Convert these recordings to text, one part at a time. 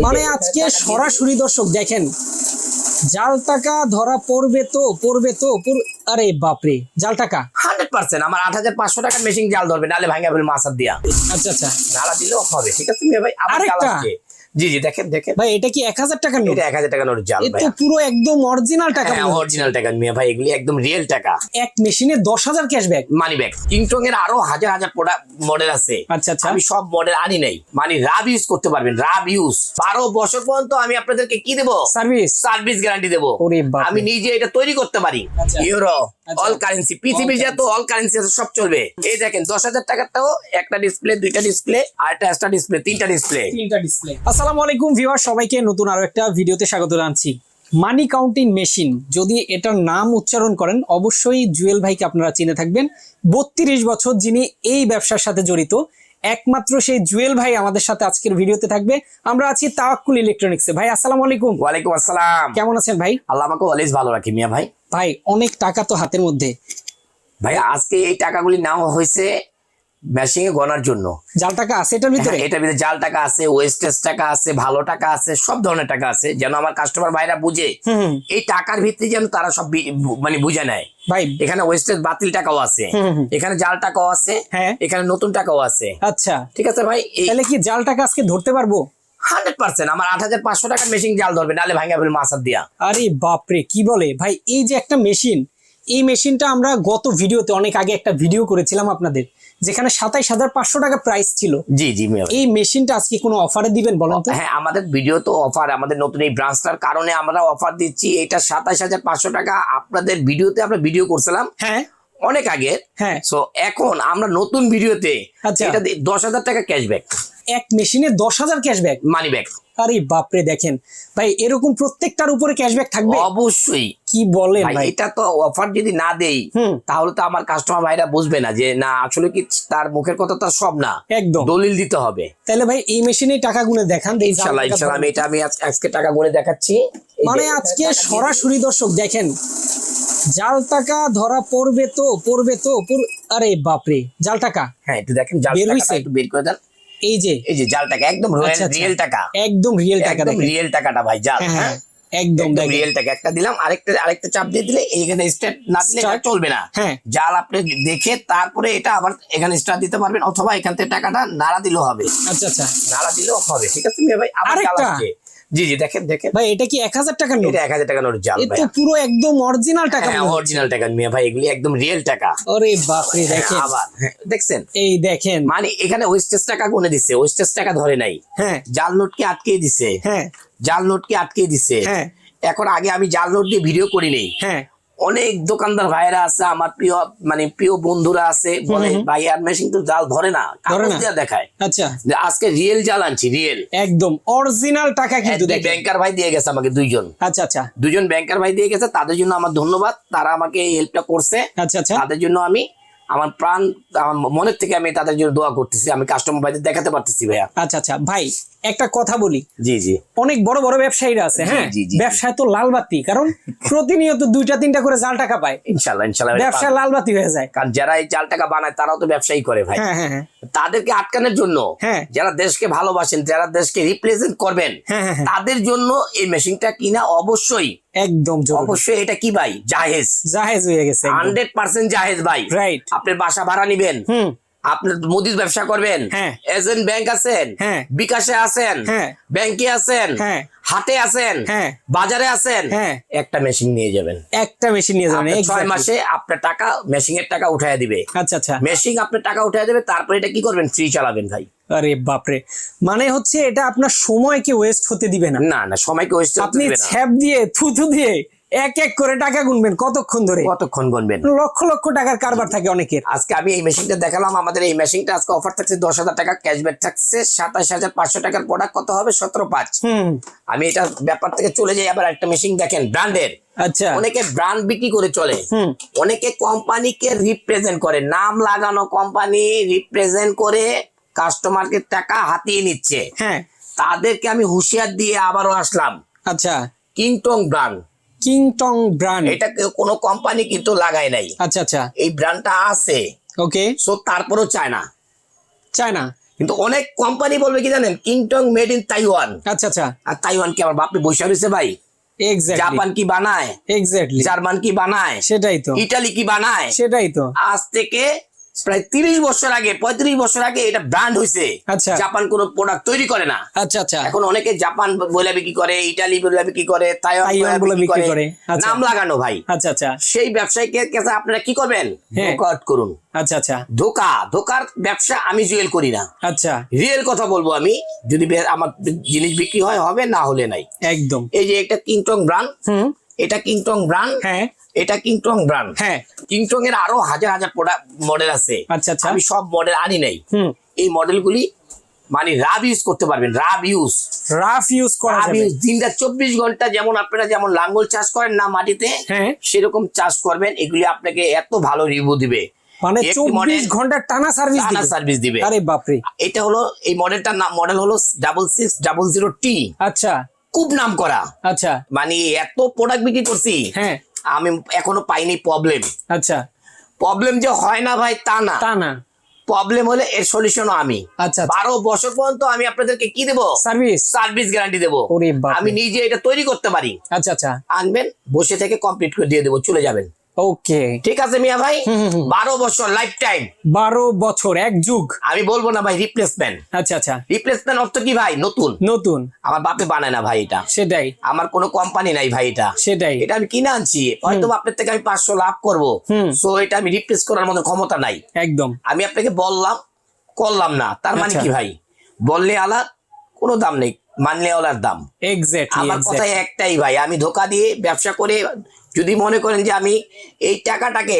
মানে আজকে সরাসরি দর্শক দেখেন জাল টাকা ধরা পড়বে তো পড়বে তো আরে বাপরে জাল টাকা। হান্ড্রেড পার্সেন্ট আমার আট হাজার পাঁচশো টাকার মেশিন জাল ধরবে নাহলে ভাঙা ফেলব মাছ দিয়া। আচ্ছা আচ্ছা। নালা দিলেও হবে ঠিক আছে তুমি ভাই? আরেকটা? জি জি দেখেন দেখেন। ভাই এটা কি এক হাজার টাকার নোট? এটা এক হাজার টাকা নোট জাল এ ভাই তো পুরো একদম অরিজিনাল টাকা হ্যাঁ অরিজিনাল টাকা মিয়া ভাই এগুলি একদম রিয়েল টাকা। এক মেশিনে দশ হাজার ক্যাশব্যাক মানি ব্যাগ কিংটং এর আরও হাজার হাজার প্রোডাক্ট মডেল আছে। আচ্ছা আচ্ছা। আমি সব মডেল আনি নাই। মানে রাব ইউজ করতে পারবেন রাব ইউজ বারো বছর পর্যন্ত আমি আপনাদেরকে কি দেবো? সার্ভিস সার্ভিস গ্যারান্টি দেবো। আমি নিজে এটা তৈরি করতে পারি। ইউরো আচ্ছা। অল কারেন্সি পৃথিবীর যত অল কারেন্সি আছে সব চলবে। এই দেখেন দশ হাজার টাকারটাও একটা ডিসপ্লে দুইটা ডিসপ্লে আর একটা এক্সট্রা ডিসপ্লে তিনটা ডিসপ্লে তিনটা ডিসপ্লে আসসালামু আলাইকুম ভিউয়ার সবাইকে নতুন আরও একটা ভিডিওতে স্বাগত জানাচ্ছি। মানি কাউন্টিং মেশিন যদি এটার নাম উচ্চারণ করেন অবশ্যই জুয়েল ভাইকে আপনারা চিনে থাকবেন। বত্রিশ বছর যিনি এই ব্যবসার সাথে জড়িত একমাত্র সেই জুয়েল ভাই আমাদের সাথে আজকের ভিডিওতে থাকবে। আমরা আছি তাওয়াক্কুল ইলেকট্রনিক্সে। ভাই আসসালামু আলাইকুম। ওয়ালাইকুম আসসালাম। কেমন আছেন ভাই? আল্লাহ আমাকে অলওয়েজ ভালো রাখি মিয়া ভাই। ভাই অনেক টাকা তো হাতের মধ্যে। ভাই আজকে এই টাকাগুলি নেওয়া হয়েছে মেশিং এ গনার জন্য। জাল টাকা আছে এটার ভিতরে? হ্যাঁ, এটার ভিতরে জাল টাকা আছে ওয়েস্টেজ টাকা আছে ভালো টাকা আছে সব ধরনের টাকা আছে। যেন আমার কাস্টমার ভাইরা বুঝে। এই টাকার ভিত্তি যেন তারা সব মানে বুঝে নেয়। ভাই এখানে ওয়েস্টেজ বাতিল টাকাও আছে। এখানে জাল টাকাও আছে। হ্যাঁ। এখানে নতুন টাকাও আছে। আচ্ছা। ঠিক আছে ভাই? তাহলে কি জাল টাকা আজকে ধরতে পারব? Hundred percent. আমার আট হাজার পাঁচশো টাকার মেশিন জাল ধরবে নাহলে ভাঙা ফেলব মাসার দিয়া। আরে বাপরে কি বলে? ভাই এই যে একটা মেশিন এই মেশিনটা আমরা গত ভিডিওতে অনেক আগে একটা ভিডিও করেছিলাম আপনাদের যেখানে সাতাইশ হাজার পাঁচশো টাকা প্রাইস ছিল। জি জি এই মেশিনটা আজকে কোনো অফারে দিবেন বলেন তো? হ্যাঁ আমাদের ভিডিও তো অফার আমাদের নতুন এই ব্রাঞ্চটার কারণে আমরা অফার দিচ্ছি। এটা সাতাশ হাজার পাঁচশো টাকা আপনাদের ভিডিওতে আমরা ভিডিও করছিলাম। হ্যাঁ। অনেক আগে হ্যাঁ। সো এখন আমরা নতুন ভিডিওতে আচ্ছা। এটা দশ হাজার টাকা ক্যাশব্যাক এক মেশিনে দশ হাজার ক্যাশব্যাক মানি ব্যাক আরে বাপরে দেখেন। ভাই এরকম প্রত্যেকটার উপরে ক্যাশব্যাক থাকবে? অবশ্যই। কি বলেন ভাই এটা তো অফার যদি না দেই তাহলে তো আমার কাস্টমার ভাইরা বুঝবে না যে না আসলে কি তার মুখের কথা তার সব না। একদম। দলিল দিতে হবে। তাহলে ভাই এই মেশিনে টাকা গুনে দেখান দেখি জাল ইনশাল্লাহ টাকা ইনশাল্লাহ আমি এটা আমি আজকে টাকা গুনে দেখাচ্ছি। মানে আজকে সরাসরি দর্শক দেখেন। জাল টাকা ধরা পড়বে তো পড়বে তো আরে বাপরে জাল টাকা। হ্যাঁ একটু দেখেন জাল হইছে? একটু বের করে দেন। এই যে এই যে জাল টাকা একদম আচ্ছা, আচ্ছা। রিয়েল টাকা। একদম রিয়েল টাকা একদম রিয়েল টাকাটা ভাই জাল হ্যাঁ, হ্যাঁ? হ্যাঁ একদম রিয়েল টাকা। একটা দিলাম আরেকটা আরেকটা চাপ দিয়ে দিলে এইখানে স্টার্ট না দিলে এটা চলবে না। হ্যাঁ। জাল আপনি দেখে তারপরে এটা আবার এখানে স্টার্ট দিতে পারবেন অথবা এখান থেকে টাকাটা নাড়া দিলেও হবে। আচ্ছা আচ্ছা। নাড়া দিলেও হবে ঠিক আছে ভাই? আবার জাল? আসছে। জি জি দেখেন দেখেন। ভাই এটা কি এক হাজার টাকার নোট? এটা এক হাজার টাকা নোট জাল পুরো একদম অরিজিনাল টাকা হ্যাঁ অরিজিনাল টাকা মিয়া ভাই এগুলি একদম রিয়েল টাকা। আরে বাপরে দেখেন। আবার হ্যাঁ, দেখছেন? এই দেখেন। মানে এখানে ওয়েস্টেজ টাকা গুনে দিচ্ছে ওয়েস্টেজ টাকা ধরে নাই। হ্যাঁ। জাল নোটকে আটকে দিছে। হ্যাঁ। জাল নোটকে আটকে দিছে। হ্যাঁ। এখন আগে আমি জাল নোট দিয়ে ভিডিও করি নেই। হ্যাঁ। অনেক দোকানদার ভাইরা আছে আমার প্রিয় মানে প্রিয় বন্ধুরা আছে বলে ভাই আর মেশিন তো জাল ধরে না কাগজ দিয়ে দেখায়। আচ্ছা। যে আজকে রিয়েল জাল আনছি রিয়েল একদম অরিজিনাল টাকা কিন্তু দেখেন। ব্যাংকার ভাই দিয়ে গেছে আমাকে দুইজন। আচ্ছা আচ্ছা। দুজন ব্যাংকার ভাই দিয়ে গেছে তাদের জন্য আমার ধন্যবাদ তারা আমাকে এই হেল্পটা করছে। আচ্ছা আচ্ছা। তাদের জন্য আমি আমার প্রাণ আমার মনের থেকে আমি তাদের জন্য দোয়া করতেছি আমি কাস্টমার ভাইদের দেখাতে পারতেছি ভাইয়া। আচ্ছা আচ্ছা। ভাই একটা কথা বলি। জি জি। অনেক বড় বড় ব্যবসায়ীরা আছে হ্যাঁ। ব্যবসায় তো লাল বাতি কারণ প্রতিনিয়ত দুইটা তিনটা করে জাল টাকা পায়। ইনশাল্লাহ ইনশাল্লাহ। ব্যবসায়। লাল বাতি হয়ে যায়। কারণ যারা এই জাল টাকা বানায় তারাও তো ব্যবসায়ী করে ভাই। হ্যাঁ হ্যাঁ হ্যাঁ। তাদেরকে আটকানোর জন্য হ্যাঁ। যারা দেশকে ভালোবাসেন যারা দেশকে রিপ্রেজেন্ট করবেন। তাদের জন্য এই মেশিনটা কিনা অবশ্যই একদম অবশ্যই এটা কি ভাই? জাহেজ। জাহেজ হয়ে গেছে। হান্ড্রেড পার্সেন্ট জাহেজ ভাই। রাইট আপনি বাসা ভাড়া নিবেন হুম আপনার মুদির ব্যবসা করবেন? হ্যাঁ। এজেন্ট ব্যাংক আছেন? হ্যাঁ। বিকাশে আছেন? হ্যাঁ। ব্যাংকে আছেন? হ্যাঁ। হাটে আছেন? হ্যাঁ। বাজারে আছেন? হ্যাঁ। একটা মেশিন নিয়ে যাবেন। একটা মেশিন নিয়ে যাবেন ছয় মাসে আপনার টাকা মেশিং এর টাকা উঠায় দিবে। আচ্ছা আচ্ছা। মেশিং আপনার টাকা উঠায় দেবে তারপরে এটা কি করবেন? ফ্রি চালাবেন ভাই। আরে বাপরে। মানে হচ্ছে এটা আপনার সময়কে ওয়েস্ট হতে দিবে না। না না সময়কে ওয়েস্ট আপনি ছ্যাপ দিয়ে থুথু দিয়ে এক এক করে টাকা গুনবেন কতক্ষণ ধরে? কতক্ষণ গুনবেন? লক্ষ লক্ষ টাকার কারবার থাকে অনেকের। আজকে আমি এই মেশিনটা দেখালাম আমাদের এই মেশিনটা আজকে অফার থাকছে দশ হাজার টাকা ক্যাশব্যাক থাকছে সাতাশ হাজার পাঁচশো টাকার প্রোডাক্ট কত হবে? সতেরো পাঁচ। হুম। আমি এটা ব্যাপার থেকে চলে যাই আবার একটা মেশিন দেখেন ব্র্যান্ডের আচ্ছা। অনেকে ব্র্যান্ড বিক্রি করে চলে। অনেকে কোম্পানিকে রিপ্রেজেন্ট করে নাম লাগানো কোম্পানি রিপ্রেজেন্ট করে কাস্টমারকে টাকা হাতিয়ে নিচ্ছে। হ্যাঁ। তাদেরকে আমি হুঁশিয়ার দিয়ে আবারও আসলাম। আচ্ছা। Kingtong brand Kingtong brand. এটা কোনো কোম্পানি কিন্তু লাগায় নাই। আচ্ছা আচ্ছা। এই ব্র্যান্ডটা আছে। ওকে সো তারপরেও চায় না চায়না। কিন্তু অনেক কোম্পানি বলবে কি জানেন? কিংটং মেড ইন তাইওয়ান আচ্ছা আচ্ছা। আর তাইওয়ান কি আমার বাপরে বসে রয়েছে ভাই? এক্স্যাক্টলি জাপান কি বানায়? এক্স্যাক্টলি জার্মান কি বানায়? সেটাই তো। ইটালি কি বানায়? সেটাই তো। আজ থেকে প্রায় তিরিশ বছর আগে পঁয়ত্রিশ বছর আগে এটা ব্র্যান্ড হয়েছে আচ্ছা। জাপান কোন প্রোডাক্ট তৈরি করে না। আচ্ছা আচ্ছা। এখন অনেকে জাপান বলে বিক্রি করে ইটালি বলে বিক্রি করে তাইওয়ান বলে বিক্রি করে। আচ্ছা। নাম লাগানো ভাই। আচ্ছা আচ্ছা। সেই ব্যবসায়ীকে কাছে আপনারা কি করবেন? হ্যাঁ। ধোকা করুন। আচ্ছা আচ্ছা। ধোকা ধোকার ব্যবসা আমি জুয়েল করি না। আচ্ছা। রিয়েল কথা বলব আমি। যদি আমার জিনিস বিক্রি হয় হবে না হলে নাই। একদম। এই যে একটা কিংটং ব্র্যান্ড এটা কিংটং ব্র্যান্ড হ্যাঁ। এটা কিংটং ব্র্যান্ড হ্যাঁ। কিংটং এর আরও হাজার হাজার প্রোডাক্ট মডেল আছে। আচ্ছা আচ্ছা। আমি সব মডেল আনি নাই। এই মডেলগুলি মানে রাব ইউজ করতে পারবেন রাব ইউজ রাফ ইউজ করা যাবে। ইউজ দিনটা চব্বিশ ঘণ্টা যেমন আপনারা যেমন লাঙ্গল চাষ করেন না মাটিতে হ্যাঁ। সেরকম চাষ করবেন এগুলি আপনাকে এত ভালো রিভিউ দিবে। মানে একটি চব্বিশ model ঘণ্টা টানা সার্ভিস টানা দিবে। সার্ভিস দিবে। আরে বাপরে। এটা হলো এই মডেলটার নাম মডেল হলো double six double zero T আচ্ছা। খুব নাম করা। আচ্ছা। মানে এত প্রোডাক্ট বিক্রি করছি হ্যাঁ। আমি এখনও পাইনি প্রবলেম আচ্ছা। প্রবলেম যে হয় না ভাই তা না। তা না। প্রবলেম হলে এর সলিউশনও আমি। আচ্ছা বারো বছর পর্যন্ত আমি আপনাদেরকে কি দেবো? সার্ভিস সার্ভিস গ্যারান্টি দেবো। আমি নিজে এটা তৈরি করতে পারি। আচ্ছা আচ্ছা। আনবেন বসে থেকে কমপ্লিট করে দিয়ে দেবো চলে যাবেন। ওকে ঠিক আছে মিয়া ভাই। বারো বছর লাইফ টাইম বারো বছর এক যুগ। আমি বলব না ভাই রিপ্লেসমেন্ট আচ্ছা আচ্ছা। রিপ্লেসমেন্ট অর্থ কি ভাই? নতুন। নতুন। আমার বাপে বানায় না ভাই এটা। সেটাই। আমার কোনো কোম্পানি নাই ভাই এটা। সেটাই। এটা আমি কিনে আনছি। হয়তো আপনার থেকে আমি পাঁচশো লাভ করব। সো এটা আমি রিপ্লেস করার মতো ক্ষমতা নাই। একদম। আমি আপনাকে বললাম করলাম না। তার মানে আচ্ছা। কি ভাই? বললে আলার কোনো দাম নেই। মানলে আলার দাম। এক্স্যাক্টলি আমার কথাই একটাই ভাই আমি ধোকা দিয়ে ব্যবসা করে যদি মনে করেন যে আমি এই টাকাটাকে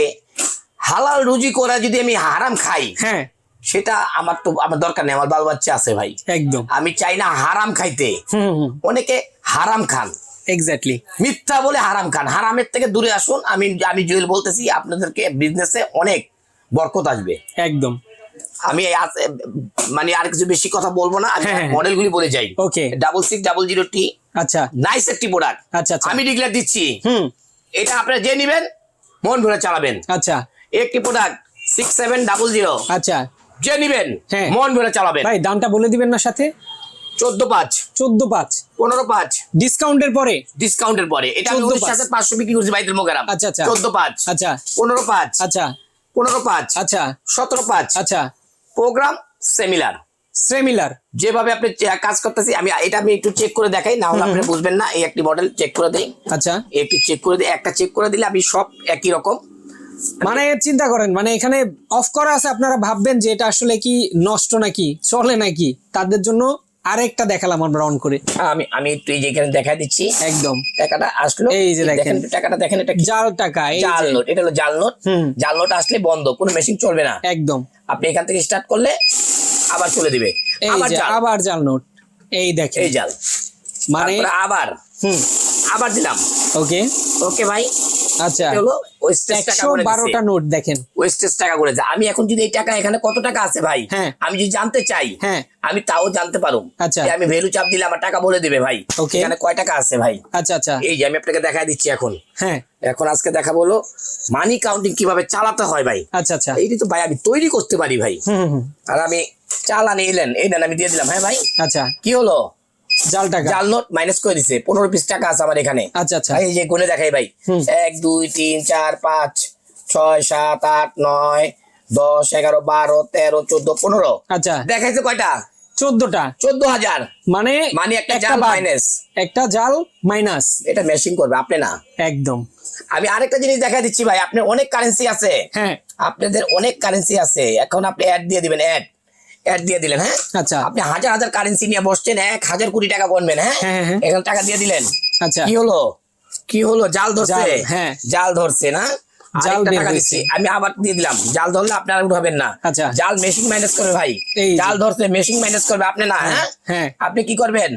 হালাল রুজি করে যদি আমি হারাম খাই হ্যাঁ। সেটা আমার তো আমার দরকার নেই আমার বাল বাচ্চা আছে ভাই। একদম। আমি চাই না হারাম খাইতে অনেকে হারাম খান। এক্স্যাক্টলি মিথ্যা বলে হারাম খান। হারামের থেকে দূরে আসুন আমি আমি জুয়েল বলতেছি আপনাদেরকে বিজনেসে অনেক বরকত আসবে। একদম। আমি মানে আর কিছু বেশি কথা বলব না আমি হ্যাঁ, হ্যাঁ। মডেলগুলি বলে যাই। Okay double six double zero T আচ্ছা। নাইস একটি প্রোডাক্ট আচ্ছা আচ্ছা। আমি ডিক্লেয়ার দিচ্ছি। হুম। এটা আপনারা যে নিবেন মন ভরে চালাবেন। আচ্ছা। একটি product six seven double zero আচ্ছা। যে নিবেন হ্যাঁ। মন ভরে চালাবেন। ভাই দামটা বলে দিবেন না সাথে? চোদ্দ পাঁচ। চোদ্দ পাঁচ। পনেরো পাঁচ। ডিসকাউন্টের পরে? ডিসকাউন্টের পরে। এটা আমি উনিশ হাজার পাঁচশো বিক্রি করছি মোকারাম আচ্ছা, আচ্ছা। চোদ্দ পাঁচ। আচ্ছা। পনেরো পাঁচ। আচ্ছা। পনেরো পাঁচ আচ্ছা। সতেরো পাঁচ। আচ্ছা। Program similar. সেমিলার। যেভাবে আপনি কাজ করতেছি আমি এটা আমি একটু চেক করে দেখাই না হলে আপনি বুঝবেন না এই একটি মডেল চেক করে দেই। আচ্ছা। একটি চেক করে দিই একটা চেক করে দিলে আমি সব একই রকম। মানে চিন্তা করেন মানে এখানে অফ করা আছে আপনারা ভাববেন যে এটা আসলে কি নষ্ট নাকি চলে নাকি তাদের জন্য আরেকটা দেখালাম আমরা অন করে। আমি আমি একটু এই যে এখানে দেখা দিচ্ছি। একদম। টাকাটা আসলো। এই যে দেখেন। টাকাটা দেখেন এটা জাল টাকা এই জাল নোট এটা হলো জাল নোট। জাল নোট আসলে বন্ধ কোনো মেশিন চলবে না। একদম। আপনি এখান থেকে স্টার্ট করলে আবার চলে দিবে। আবার জাল। নোট। এই দেখেন। এই জাল। মানে আবার। হুম। আবার দিলাম। ওকে ওকে ভাই। আচ্ছা হলো বারোটা নোট দেখেন। ওয়েস্টেজ টাকা করে যা আমি এখন যদি এই টাকা এখানে কত টাকা আছে ভাই? হ্যাঁ। আমি যদি জানতে চাই হ্যাঁ। আমি তাও জানতে পারো আচ্ছা। আমি ভ্যালু চাপ দিলে আমার টাকা বলে দিবে ভাই. এখানে কয় টাকা আছে ভাই? আচ্ছা আচ্ছা। এই যে আমি আপনাকে দেখা দিচ্ছি এখন। হ্যাঁ। এখন আজকে দেখা বলো মানি কাউন্টিং কীভাবে চালাতে হয় ভাই। আচ্ছা আচ্ছা। এইটি তো ভাই আমি তৈরি করতে পারি ভাই। হুম হুম, হুম। আর আমি চালান এলেন এই নেন আমি দিয়ে দিলাম। হ্যাঁ ভাই। আচ্ছা। কি হলো? জাল টাকা। জাল নোট মাইনাস করে দিছে পনেরো পিস টাকা আছে আমার এখানে। আচ্ছা আচ্ছা। এই যে গুনে দেখাই ভাই। এক দুই তিন চার পাঁচ ছয় সাত আট নয় দশ এগারো বারো তেরো চোদ্দ পনেরো। আচ্ছা। দেখাইছে কয়টা? চোদ্দটা। চোদ্দ হাজার। মানে মানে একটা জাল। মাইনাস একটা জাল মাইনাস এটা মেশিং করবে আপনি না। একদম। আমি আরেকটা জিনিস দেখা দিচ্ছি ভাই আপনার অনেক কারেন্সি আছে। হ্যাঁ। আপনাদের অনেক কারেন্সি আছে। এখন আপনি অ্যাড দিয়ে দিবেন অ্যাড অ্যাড দিয়ে দিলেন হ্যাঁ? আচ্ছা। আপনি হাজার হাজার কারেন্সি নিয়ে বসছেন এক হাজার কোটি টাকা গণবেন হ্যাঁ? হ্যাঁ, হ্যাঁ, হ্যাঁ। এখানে টাকা দিয়ে দিলেন। আচ্ছা। কি হলো? কি হলো? জাল ধরছে? হ্যাঁ। জাল ধরছে না? জাল টাকা। দিচ্ছি। আমি আবার দিয়ে দিলাম। জাল ধরলে আপনারা উঠাবেন না। আচ্ছা। জাল মেশিন মাইনাস করবে ভাই। জাল ধরছে মেশিন মাইনাস করবে আপনি না হ্যাঁ? আপনি কি করবেন?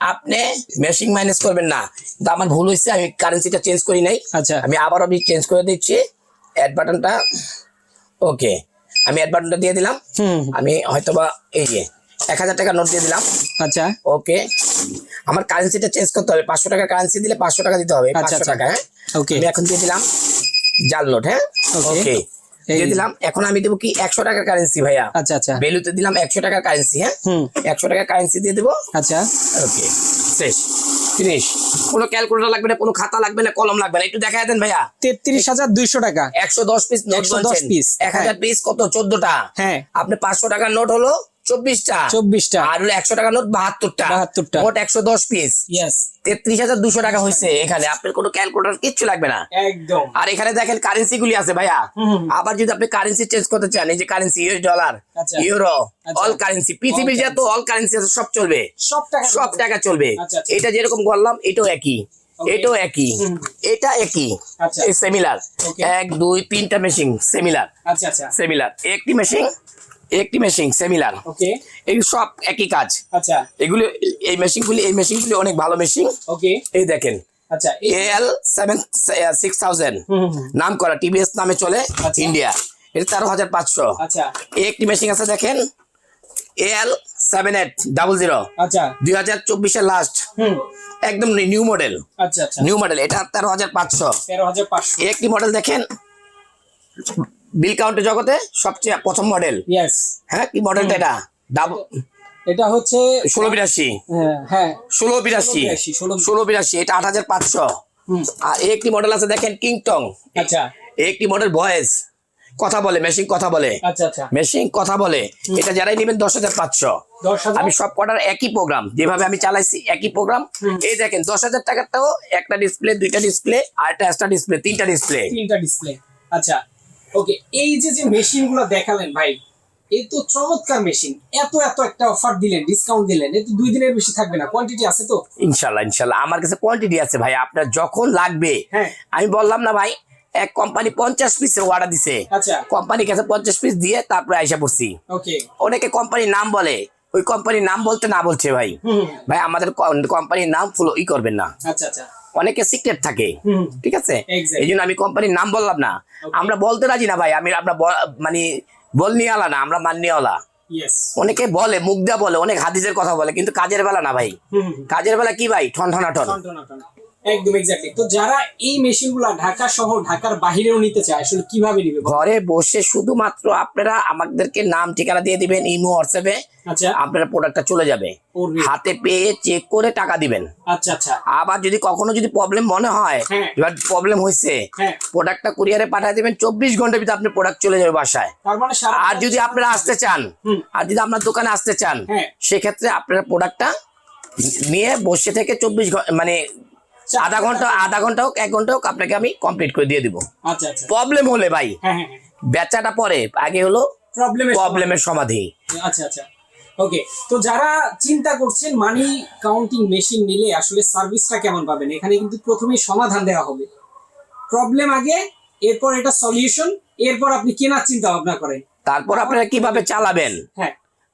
আপনি মেশিন মাইনাস করবেন না। কিন্তু আমার ভুল হয়েছে আমি কারেন্সিটা চেঞ্জ করি নাই। আচ্ছা। আমি আবার আমি চেঞ্জ করে দিচ্ছি। অ্যাড বাটনটা ওকে আমি অ্যাড দিয়ে দিলাম। আমি হয়তোবা এই যে এক হাজার টাকা নোট দিয়ে দিলাম। আচ্ছা। ওকে আমার কারেন্সিটা চেঞ্জ করতে হবে। পাঁচশো টাকা কারেন্সি দিলে পাঁচশো টাকা দিতে হবে। আচ্ছা, পাঁচশো আচ্ছা। টাকা হ্যাঁ? ওকে আমি এখন দিয়ে দিলাম জাল নোট হ্যাঁ? ওকে দিয়ে দিলাম। এখন আমি দেবো কি একশো টাকার কারেন্সি ভাইয়া? আচ্ছা আচ্ছা। ভ্যালুতে দিলাম একশো টাকার কারেন্সি হ্যাঁ? একশো টাকার কারেন্সি দিয়ে দেবো। আচ্ছা। ওকে শেষ। ফিনিশ কোনো ক্যালকুলেটর লাগবে না কোনো খাতা লাগবে না কলম লাগবে না। একটু দেখা দেন ভাইয়া। তেত্রিশ হাজার দুইশো টাকা। একশো দশ পিস একশো দশ পিস এক হাজার পিস কত? চোদ্দটা। হ্যাঁ। আপনি পাঁচশো টাকার নোট হলো চব্বিশটা? চব্বিশটা। আর হলো একশো টাকার নোট বাহাত্তরটা। 72 টা। মোট একশো দশ পিস ইয়েস তেত্রিশ হাজার দুশো টাকা হয়েছে এখানে। আপনার কোনো ক্যালকুলেটর কিচ্ছু লাগবে না। একদম। আর এখানে দেখেন কারেন্সি গুলি আছে ভাইয়া। আবার যদি আপনি কারেন্সি চেঞ্জ করতে চান এই যে কারেন্সি ইউএস ডলার আচ্ছা। ইউরো আচ্ছা। অল কারেন্সি পৃথিবীর যত অল কারেন্সি আছে সব চলবে। সব টাকা সব টাকা চলবে। আচ্ছা, আচ্ছা। এটা যেরকম করলাম এটাও একই। এটাও একই। এটা একই। আচ্ছা। সেমিলার এক দুই তিনটা মেশিন সেমিলার আচ্ছা আচ্ছা। সেমিলার একটি মেশিন একটি মেশিন সেমিলার ওকে এই সব একই কাজ। আচ্ছা। এগুলো এই মেশিনগুলি এই মেশিনগুলি অনেক ভালো মেশিন ওকে এই দেখেন। আচ্ছা এল সেভেন সিক্স থাউজেন্ড। নাম করা টিভিএস নামে চলে আচ্ছা। ইন্ডিয়া এটা তেরো হাজার পাঁচশো। আচ্ছা। একটি মেশিন আছে দেখেন। L seven eight double zero আচ্ছা। দুই হাজার চব্বিশের লাস্ট একদম নিউ মডেল আচ্ছা আচ্ছা। নিউ মডেল এটা তেরো হাজার পাঁচশো। তেরো হাজার পাঁচশো। একটি মডেল দেখেন। বিল কাউন্টের জগতে সবচেয়ে প্রথম মডেল ইয়েস হ্যাঁ কি মডেলটা এটা? ডাবল এটা হচ্ছে ষোলো বিরাশি। হ্যাঁ, হ্যাঁ। ষোলো বিরাশি। ষোলো বিরাশি। এটা আট হাজার পাঁচশো। আর একটি মডেল আছে দেখেন কিংটং আচ্ছা। একটি মডেল ভয়েস কথা বলে মেশিন কথা বলে। আচ্ছা আচ্ছা। মেশিন কথা বলে। এটা যারাই নেবেন দশ হাজার পাঁচশো। আমি সব কটার একই প্রোগ্রাম যেভাবে আমি চালাইছি একই প্রোগ্রাম এই দেখেন দশ হাজার টাকারটাও একটা ডিসপ্লে দুইটা ডিসপ্লে আর একটা এক্সট্রা ডিসপ্লে তিনটা ডিসপ্লে তিনটা ডিসপ্লে আচ্ছা। ওকে এই যে যে মেশিনগুলো দেখালেন ভাই এই তো চমৎকার মেশিন এত এত একটা অফার দিলেন ডিসকাউন্ট দিলেন এ তো দুই দিনের বেশি থাকবে না কোয়ান্টিটি আছে তো? ইনশাল্লাহ ইনশাল্লাহ। আমার কাছে কোয়ান্টিটি আছে ভাই আপনার যখন লাগবে হ্যাঁ। আমি বললাম না ভাই এক কোম্পানি পঞ্চাশ পিসের অর্ডার দিছে। আচ্ছা। কোম্পানির কাছে পঞ্চাশ পিস দিয়ে তারপরে আইসা পড়ছি। ওকে অনেকে কোম্পানির নাম বলে ওই কোম্পানির নাম বলতে না বলছে ভাই। ভাই আমাদের কোম্পানির নাম ফুলো ই করবেন না। আচ্ছা আচ্ছা। অনেকে সিক্রেট থাকে ঠিক আছে? এই জন্য আমি কোম্পানির নাম বললাম না। আমরা বলতে রাজি না ভাই আমি আমরা মানে বল নিয়েওয়ালা না আমরা মান্যওয়ালা আলা অনেকে বলে মুগ্ধা বলে অনেক হাদিসের কথা বলে কিন্তু কাজের বেলা না ভাই। কাজের বেলা কি ভাই? ঠন ঠনা ঠন টন টন টন। একদম এক্স্যাক্টলি তো যারা এই মেশিনগুলো ঢাকা শহর ঢাকার বাইরেও নিতে চায় আসলে কীভাবে নিবে ঘরে বসে শুধুমাত্র আপনারা আমাদেরকে নাম ঠিকানা দিয়ে দিবেন ইমো হোয়াটসঅ্যাপে। আচ্ছা। আপনার প্রোডাক্টটা চলে যাবে। হাতে পেয়ে চেক করে টাকা দিবেন। আচ্ছা আচ্ছা। আবার যদি কখনো যদি প্রবলেম মনে হয় হ্যাঁ। এবার প্রবলেম হয়েছে হ্যাঁ। প্রোডাক্টটা কুরিয়ারে পাঠিয়ে দিবেন চব্বিশ ঘণ্টার ভিতরে আপনার প্রোডাক্ট চলে যাবে বাসায়। তার মানে আর যদি আপনারা আসতে চান আর যদি আপনার দোকানে আসতে চান হ্যাঁ। সেক্ষেত্রে আপনার প্রোডাক্টটা নিয়ে বসে থেকে চব্বিশ ঘণ্টা মানে আধা ঘণ্টা আধা ঘণ্টা হোক এক ঘণ্টা হোক আপনাকে আমি কমপ্লিট করে দিয়ে দিব। আচ্ছা আচ্ছা। প্রবলেম হলে ভাই হ্যাঁ হ্যাঁ বেচাটা পরে আগে হলো প্রবলেমের প্রবলেমের সমাধি। আচ্ছা আচ্ছা। ওকে তো যারা চিন্তা করছেন মানি কাউন্টিং মেশিন নিলে আসলে সার্ভিসটা কেমন পাবেন এখানে কিন্তু প্রথমেই সমাধান দেওয়া হবে। প্রবলেম আগে এরপর এটা সলিউশন এরপর আপনি কেনার চিন্তা ভাবনা করেন। তারপর আপনারা কীভাবে চালাবেন? হ্যাঁ।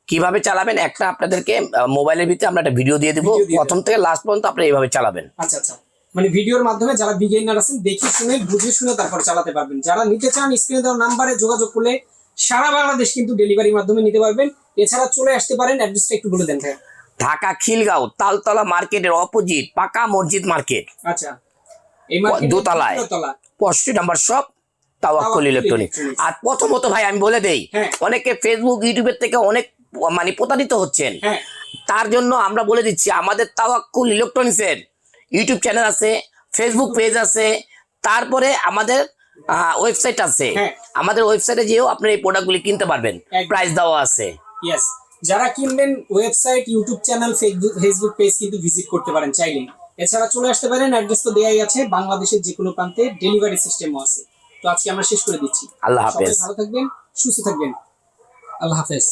কীভাবে চালাবেন? একটা আপনাদেরকে মোবাইলের ভিতরে আমরা একটা ভিডিও দিয়ে দিব। প্রথম থেকে লাস্ট পর্যন্ত আপনারা এইভাবে চালাবেন। আচ্ছা আচ্ছা। মানে ভিডিওর মাধ্যমে যারা বিগিনার আছেন দেখে শুনে বুঝে শুনে তারপর চালাতে পারবেন। যারা নিতে চান স্ক্রিনে দেওয়া নাম্বারে যোগাযোগ করলে সারা বাংলাদেশ কিন্তু ডেলিভারির মাধ্যমে নিতে পারবেন। এছাড়া চলে আসতে পারেন অ্যাড্রেসটা একটু বলে দেন ভাই ঢাকা খিলগাঁও তালতলা মার্কেটের অপোজিট পাকা মসজিদ মার্কেট। আচ্ছা। এই মার্কেটে দোতলায়। দোতলা। পঁয়ষট্টি নাম্বার শপ তাওয়াক্কুল তাওয়াক্কুল ইলেকট্রনিক আর প্রথমত ভাই আমি বলে দেই হ্যাঁ। অনেকে ফেসবুক ইউটিউবের থেকে অনেক মানে প্রতারিত হচ্ছেন। হ্যাঁ। তার জন্য আমরা বলে দিচ্ছি আমাদের তাওয়াক্কুল ইলেকট্রনিক্সের ইউটিউব চ্যানেল আছে ফেসবুক পেজ আছে তারপরে আমাদের ওয়েবসাইট আছে। হ্যাঁ। আমাদের ওয়েবসাইটে যেও আপনি এই প্রোডাক্টগুলি কিনতে পারবেন। প্রাইস দেওয়া আছে। ইয়েস যারা কিনবেন website YouTube channel Facebook Facebook page কিন্তু ভিজিট করতে পারেন চাইলে। এছাড়া চলে আসতে পারেন অ্যাড্রেস তো দেয়াই আছে বাংলাদেশের যে কোনো প্রান্তে ডেলিভারি সিস্টেমও আছে। তো আজকে আমরা শেষ করে দিচ্ছি। আল্লাহ হাফেজ। ভালো থাকবেন সুস্থ থাকবেন। আল্লাহ হাফেজ।